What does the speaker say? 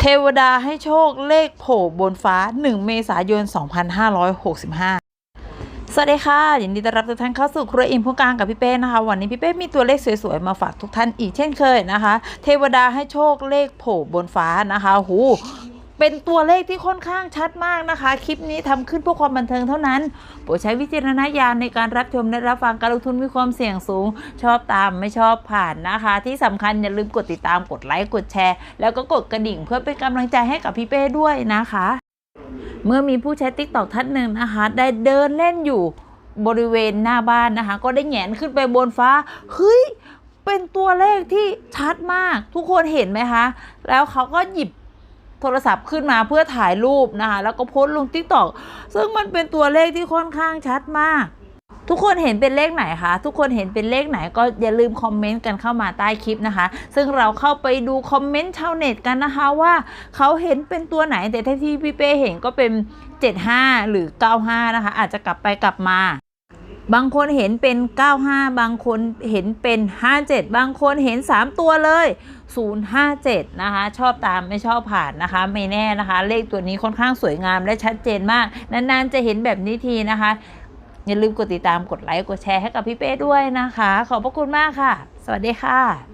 เทวดาให้โชคเลขโผล่บนฟ้า 1 เมษายน 2565 สวัสดีค่ะ ยินดีต้อนรับทุกท่านเข้าสู่ครัวอิมพูกลางกับพี่เป้นะคะ วันนี้พี่เป้มีตัวเลขสวยๆ มาฝากทุกท่านอีกเช่นเคยนะคะ เทวดาให้โชคเลขโผล่บนฟ้านะคะหู เป็นตัวเลขที่ค่อนข้างชัดมากนะคะ คลิปนี้ทำขึ้นเพื่อความบันเทิงเท่านั้น โปรดใช้วิจารณญาณในการรับชมและรับฟังการลงทุนมีความเสี่ยงสูง ชอบตามไม่ชอบผ่านนะคะ ที่สำคัญอย่าลืมกดติดตามกดไลค์กดแชร์ แล้วก็กดกระดิ่งเพื่อเป็นกำลังใจให้กับพี่เป้ด้วยนะคะ เมื่อมีผู้ใช้ติ๊กตอกท่านหนึ่งนะคะ ได้เดินเล่นอยู่บริเวณหน้าบ้านนะคะ ก็ได้แหงนขึ้นไปบนฟ้าเฮ้ยเป็นตัวเลขที่ชัดมากทุกคนเห็นไหมคะ แล้วเขาก็หยิบ โทรศัพท์ขึ้นมาเพื่อถ่ายรูปนะคะ แล้วก็โพสต์ลงติ๊กตอกซึ่งมันเป็นตัวเลขที่ค่อนข้างชัดมาก ทุกคนเห็นเป็นเลขไหนคะ ทุกคนเห็นเป็นเลขไหนก็อย่าลืมคอมเมนต์กันเข้ามาใต้คลิปนะคะ ซึ่งเราเข้าไปดูคอมเมนต์ชาวเน็ตกันนะคะว่าเขาเห็นเป็นตัวไหนแต่ที่พี่เป้เห็นก็เป็น 75 หรือ 95 นะคะ อาจจะกลับไปกลับมา บางคนเห็นเป็น 95 บางคนเห็นเป็น 57 บางคนเห็น 3 ตัวเลย 057 นะคะ ชอบตามไม่ชอบผ่านนะคะ ไม่แน่นะคะ เลขตัวนี้ค่อนข้างสวยงามและชัดเจนมาก นานๆจะเห็นแบบนี้ทีนะคะ อย่าลืมกดติดตามกดไลค์กดแชร์ให้กับพี่เป้ด้วยนะคะ ขอบพระคุณมากค่ะ สวัสดีค่ะ